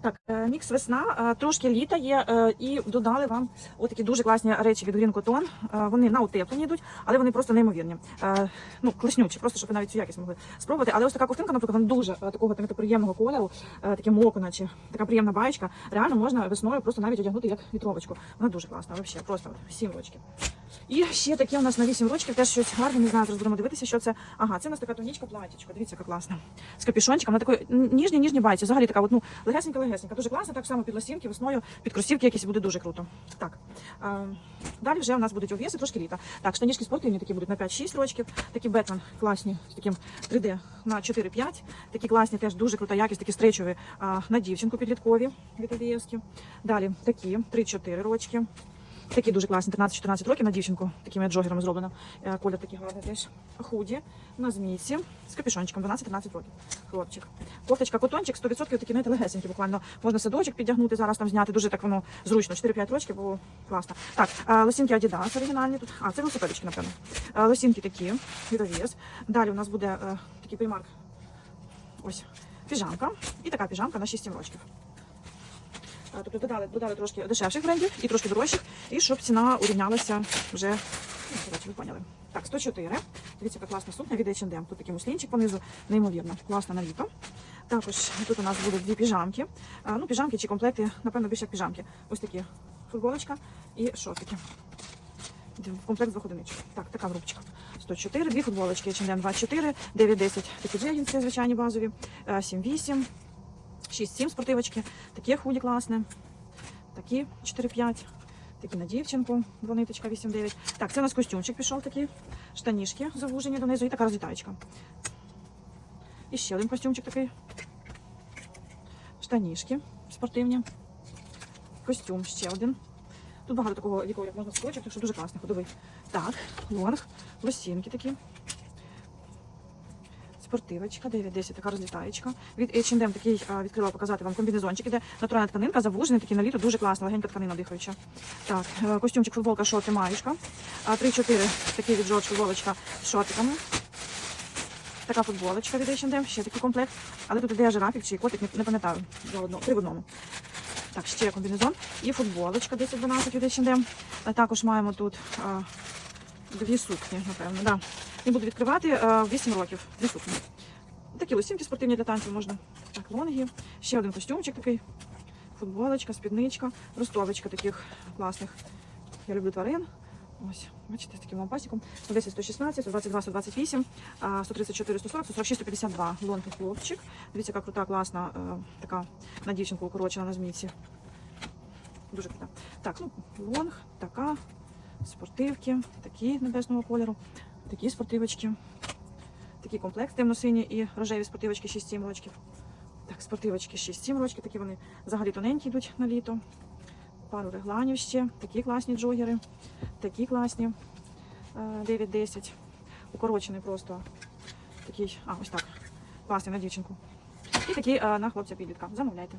Так, е, мікс весна, е, трошки літа є, е, і додали вам отакі дуже класні речі від Green Cotton. Вони на утеплені йдуть, але вони просто неймовірні. Ну, класнючі, просто щоб ви навіть цю якість могли спробувати. Але ось така ковтинка, наприклад, вона дуже такого знаєте, приємного кольору, таке моко, наче така приємна баєчка. Реально можна весною просто навіть одягнути як вітровочку. Вона дуже класна, взагалі, просто 7 рочків. І ще таке у нас на 8 рочків, теж щось гарне, не знаю, зараз будемо дивитися, що це. Ага, це у нас така тонічка платічка. Дивіться, яка класна. З капюшончиком, на такої ніжній ніжній байці. Взагалі така от, ну, легесенька, легесенька. Дуже класно, так само під лосінки, весною, під кросівки якісь буде дуже круто. Так. А, далі вже у нас будуть обвіси, трошки літа. Так, штанішки спортивні такі будуть на 5-6 рочків. Такі Бетмен класні, з таким 3D на 4-5. Такі класні, теж дуже крута якість, такі стречові а, на дівчинку підліткові від Одієвські. Далі такі 3-4 рочки. Такі дуже класні, 13-14 років на дівчинку, такими джогерами зроблено. Е, Колір такий гарний теж. Худі на змійці з капюшончиком, 12-13 років. Хлопчик. Кофточка, котончик, 100% такі навіть легесенькі, буквально. Можна садочок підтягнути, зараз там зняти. Дуже так воно зручно. 4-5 років було класно. Так, е, лосінки Adidas оригінальні тут. А, це велосипедочки, напевно. Е, Лосінки такі, відовіз. Далі у нас буде такий примарк. Ось, піжамка. І така піжамка на 6-7 років. Тобто додали, додали трошки дешевших брендів і трошки дорожчих, і щоб ціна урівнялася вже. Ну, коротше, ви поняли. Так, 104. Дивіться, яка класна сукня від H&M. Тут такий муслінчик понизу, неймовірно. Класна на літо. Також тут у нас будуть дві піжамки. Ну, піжамки чи комплекти, напевно, більше як піжамки. Ось такі футболочка і шортики. Комплект з двох одиничок. Так, така групочка. 104, дві футболочки, H&M 24, 9-10. Такі джегінси, звичайні базові, 7-8. 6-7 спортивочки. Такі худі класні. Такі 4-5. Такі на дівчинку, двониточка 8-9. Так, це у нас костюмчик пішов такий. Штанішки завужені донизу і така розлітаєчка. І ще один костюмчик такий. Штанішки спортивні. Костюм ще один. Тут багато такого вікового, як можна скотчів, так що дуже класний, ходовий. Так, лонг, лосінки такі. Спортивочка, 9-10, така розлітаєчка. Від H&M такий а, відкрила показати вам комбінезончик. Іде натуральна тканинка, завужений, такий на літо, дуже класна, легенька тканина дихаюча. Так, е, костюмчик, футболка, шорти, маєчка. 3-4, такий від Джордж, футболочка з шортиками. Така футболочка від H&M, ще такий комплект. Але тут іде жирафік чи котик, не, пам'ятаю, три одному. Так, ще комбінезон. І футболочка 10-12 від H&M. Також маємо тут а, дві сукні, напевно. Да. Не буду відкривати 8 років. Дві. Такі лосінки спортивні для танців можна. Так, лонги. Ще один костюмчик такий. Футболочка, спідничка, ростовочка таких класних. Я люблю тварин. Ось, бачите, з таким лампасиком. 110, 116, 122, 128, 134, 140, 146, 152. Лонги хлопчик. Дивіться, яка крута, класна, е, така на дівчинку укорочена на змійці. Дуже крута. Так, ну, лонг, така, спортивки, такі небесного кольору, такі спортивочки. Такий комплект темно-сині і рожеві спортивочки 6-7 рочків. Так, спортивочки 6-7 рочків, такі вони взагалі тоненькі йдуть на літо. Пару регланів ще, такі класні джогери, такі класні е, 9-10. Укорочений просто такий, а, ось так. Класний на дівчинку. І такі е, на хлопця підлітка. Замовляйте.